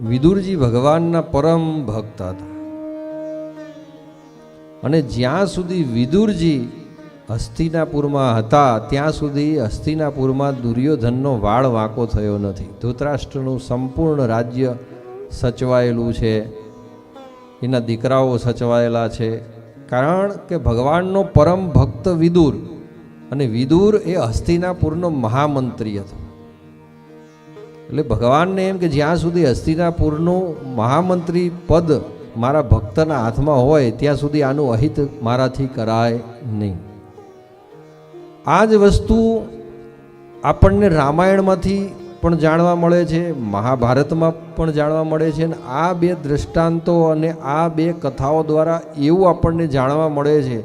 વિદુરજી ભગવાનના પરમ ભક્ત હતા. અને જ્યાં સુધી વિદુરજી હસ્તિનાપુરમાં હતા, ત્યાં સુધી હસ્તિનાપુરમાં દુર્યોધનનો વાળ વાંકો થયો નથી. ધૃતરાષ્ટ્રનું સંપૂર્ણ રાજ્ય સચવાયેલું છે. એના દીકરાઓ સચવાયેલા છે. કારણ કે ભગવાનનો પરમ ભક્ત વિદુર અને વિદુર એ હસ્તિનાપુરનો મહામંત્રી હતો. એટલે ભગવાનને એમ કે જ્યાં સુધી હસ્તિનાપુરનું મહામંત્રી પદ મારા ભક્તના હાથમાં હોય, ત્યાં સુધી આનું અહિત મારાથી કરાય નહીં. આ જ વસ્તુ આપણને રામાયણમાંથી પણ જાણવા મળે છે, મહાભારતમાં પણ જાણવા મળે છે અને આ બે દૃષ્ટાંતો અને આ બે કથાઓ દ્વારા એવું આપણને જાણવા મળે છે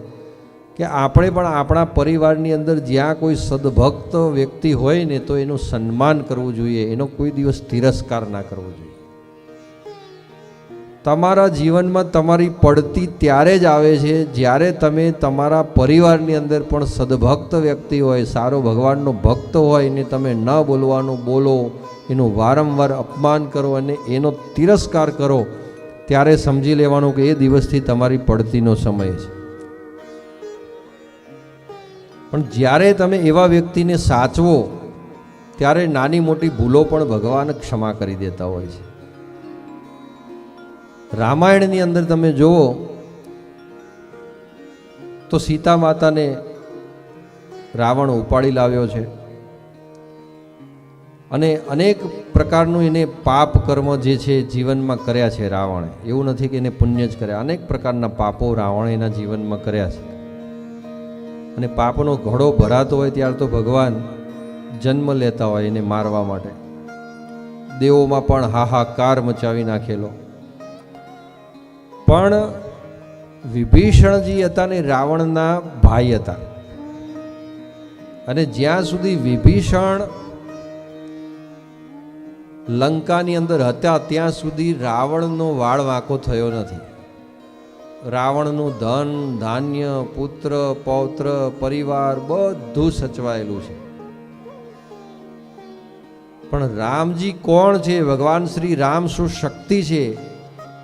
કે આપણે પણ આપણા પરિવારની અંદર જ્યાં કોઈ સદભક્ત વ્યક્તિ હોય ને તો એનું સન્માન કરવું જોઈએ, એનો કોઈ દિવસ તિરસ્કાર ના કરવો જોઈએ. તમારા જીવનમાં તમારી પડતી ત્યારે જ આવે છે જ્યારે તમે તમારા પરિવારની અંદર પણ સદભક્ત વ્યક્તિ હોય, સારો ભગવાનનો ભક્ત હોય ને તમે ન બોલવાનું બોલો, એનું વારંવાર અપમાન કરો અને એનો તિરસ્કાર કરો, ત્યારે સમજી લેવાનું કે એ દિવસથી તમારી પડતીનો સમય છે. પણ જ્યારે તમે એવા વ્યક્તિને સાચવો, ત્યારે નાની મોટી ભૂલો પણ ભગવાન ક્ષમા કરી દેતા હોય છે. રામાયણની અંદર તમે જુઓ, તો સીતા માતાને રાવણ ઉપાડી લાવ્યો છે અને અનેક પ્રકારનું એને પાપ કર્મ જે છે જીવનમાં કર્યા છે રાવણે. એવું નથી કે એને પુણ્ય જ કર્યા. અનેક પ્રકારના પાપો રાવણે એના જીવનમાં કર્યા છે. અને પાપનો ઘડો ભરાતો હોય ત્યારે તો ભગવાન જન્મ લેતા હોય એને મારવા માટે. દેવોમાં પણ હાહાકાર મચાવી નાખેલો. પણ વિભીષણજી હતા ને રાવણના ભાઈ હતા. અને જ્યાં સુધી વિભીષણ લંકાની અંદર હતા, ત્યાં સુધી રાવણનો વાળ વાંકો થયો નથી. રાવણનું ધન, ધાન્ય, પુત્ર, પૌત્ર, પરિવાર બધું સચવાયેલું છે. પણ રામજી કોણ છે? ભગવાન શ્રી રામ શું શક્તિ છે?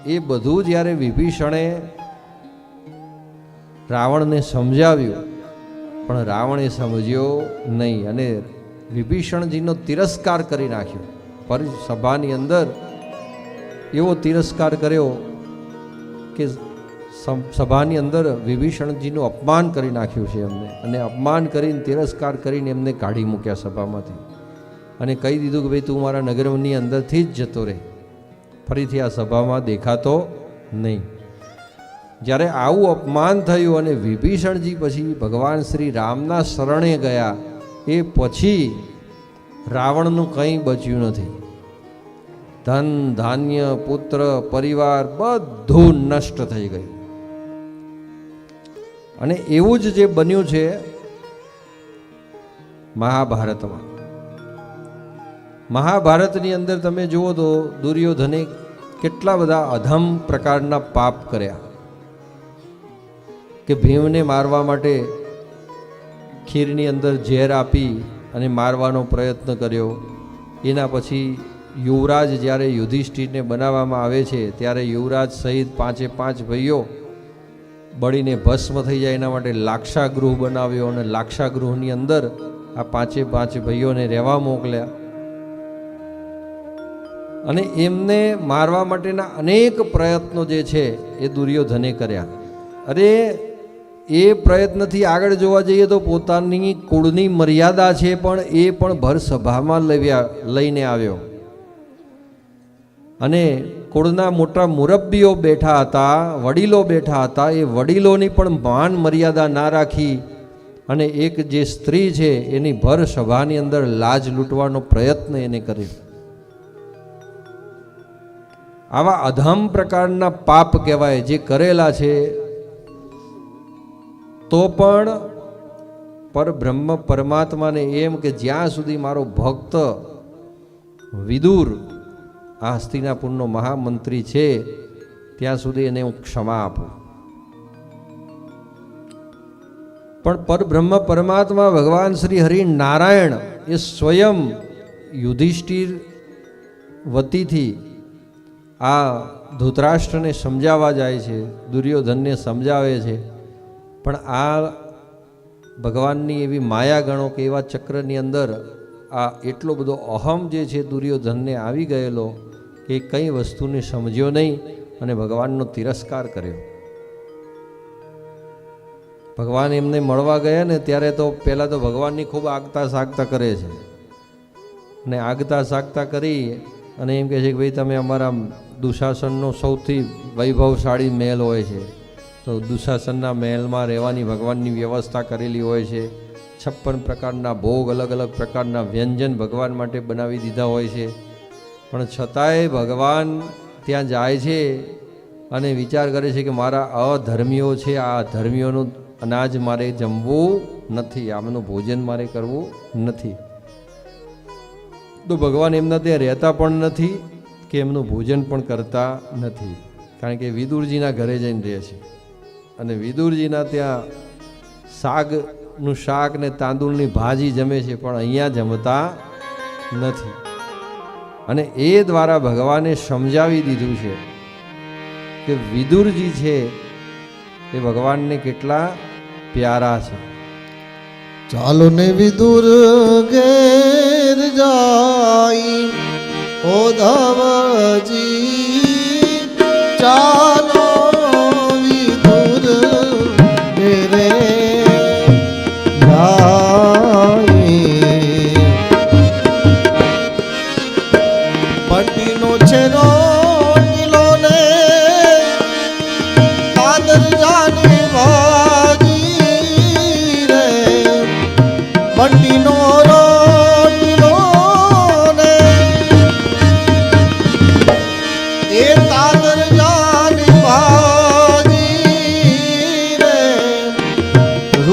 એ બધું જ્યારે વિભીષણે રાવણને સમજાવ્યું, પણ રાવણે સમજ્યો નહીં અને વિભીષણજીનો તિરસ્કાર કરી નાખ્યો. પર, સભાની અંદર એવો તિરસ્કાર કર્યો કે સભાની અંદર વિભીષણજીનું અપમાન કરી નાખ્યું છે એમને. અને અપમાન કરીને તિરસ્કાર કરીને એમને કાઢી મૂક્યા સભામાંથી. અને કહી દીધું કે ભાઈ, તું મારા નગરની અંદરથી જ જતો રહે. ફરીથી આ સભામાં દેખાતો નહીં. જ્યારે આવું અપમાન થયું અને વિભીષણજી પછી ભગવાન શ્રી રામના શરણે ગયા, એ પછી રાવણનું કંઈ બચ્યું નથી. ધન, ધાન્ય, પુત્ર, પરિવાર બધું નષ્ટ થઈ ગયું. અને એવું જ જે બન્યું છે મહાભારતમાં. મહાભારતની અંદર તમે જુઓ તો દુર્યોધને કેટલા બધા અધમ પ્રકારના પાપ કર્યા કે ભીમને મારવા માટે ખીરની અંદર ઝેર આપી અને મારવાનો પ્રયત્ન કર્યો. એના પછી યુવરાજ જ્યારે યુધિષ્ઠિરને બનાવવામાં આવે છે, ત્યારે યુવરાજ સહિત પાંચે પાંચ ભાઈઓ બળીને ભસ્મ થઈ જાય એના માટે લાક્ષાગૃહ બનાવ્યો અને લાક્ષાગૃહની અંદર આ પાંચે પાંચ ભાઈઓને રહેવા મોકલ્યા. અને એમને મારવા માટેના અનેક પ્રયત્નો જે છે એ દુર્યોધને કર્યા. અરે, એ પ્રયત્નથી આગળ જોવા જઈએ તો પોતાની કુળની મર્યાદા છે પણ એ પણ ભર સભામાં લેવ્યા, લઈને આવ્યો. અને કુળના મોટા મુરબ્બીઓ બેઠા હતા, વડીલો બેઠા હતા, એ વડીલોની પણ માન મર્યાદા ના રાખી અને એક જે સ્ત્રી છે, એની ભર સભાની અંદર લાજ લૂંટવાનો પ્રયત્ન એને કર્યો. આવા અધમ પ્રકારના પાપ કહેવાય, જે કરેલા છે, તો પણ પરબ્રહ્મ પરમાત્માને એમ કે જ્યાં સુધી મારો ભક્ત વિદુર આ હસ્તિનાપુરનો મહામંત્રી છે, ત્યાં સુધી એને હું ક્ષમા આપું. પણ પરબ્રહ્મ પરમાત્મા ભગવાન શ્રી હરિ નારાયણ એ સ્વયં યુધિષ્ઠિર વતીથી આ ધૃતરાષ્ટ્રને સમજાવવા જાય છે, દુર્યોધનને સમજાવે છે, પણ આ ભગવાનની એવી માયા ગણો કે એવા ચક્રની અંદર આ એટલો બધો અહમ જે છે દુર્યોધનને આવી ગયેલો કે કઈ વસ્તુને સમજ્યો નહીં અને ભગવાનનો તિરસ્કાર કર્યો. ભગવાન એમને મળવા ગયા ને ત્યારે તો પહેલાં તો ભગવાનની ખૂબ આગતા સાગતા કરે છે. અને આગતા સાગતા કરી અને એમ કહે છે કે ભાઈ તમે અમારા દુશાસનનો સૌથી વૈભવશાળી મહેલ હોય છે. તો દુશાસનના મહેલમાં રહેવાની ભગવાનની વ્યવસ્થા કરેલી હોય છે. છપ્પન પ્રકારના ભોગ અલગ અલગ પ્રકારના વ્યંજન ભગવાન માટે બનાવી દીધા હોય છે. પણ છતાંય ભગવાન ત્યાં જાય છે અને વિચાર કરે છે કે મારા અધર્મીઓ છે, આ ધર્મીઓનું અનાજ મારે જમવું નથી, આમનું ભોજન મારે કરવું નથી. તો ભગવાન એમના ત્યાં રહેતા પણ નથી કે એમનું ભોજન પણ કરતા નથી. કારણ કે વિદુરજીના ઘરે જઈને રહે છે. અને વિદુરજીના ત્યાં શાકનું શાક ને તાંદૂળની ભાજી જમે છે, પણ અહીંયા જમતા નથી. અને એ દ્વારા ભગવાને સમજાવી દીધું છે કે વિદુરજી છે એ ભગવાનને કેટલા પ્યારા છે. ચાલો ને વિદુર ઘેર જાય, ઓ ચાલો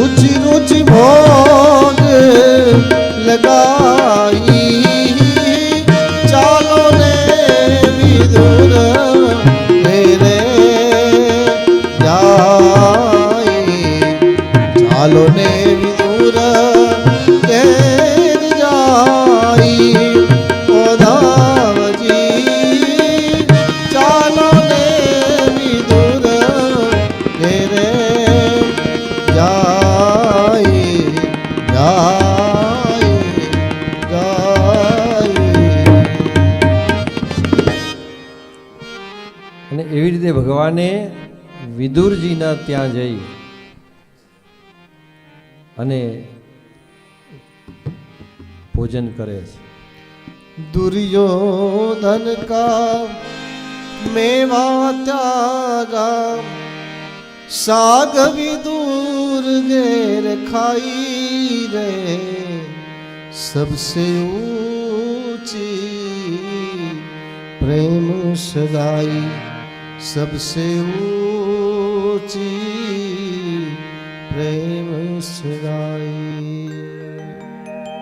રુચિ રુચિ ભોગ લગાઈ ચાલો ને વિદુર રે જાય ચાલો ને વિદુર રીતે ભગવાને વિદુરજીના ત્યાં જઈ અને ભોજન કરે છે. દુર્યોધન કા મેવા ત્યાગા સાગ વિદુર ગેર ખાઈ રે સબસે ઊંચી પ્રેમ સદાઈ सबसे ऊंची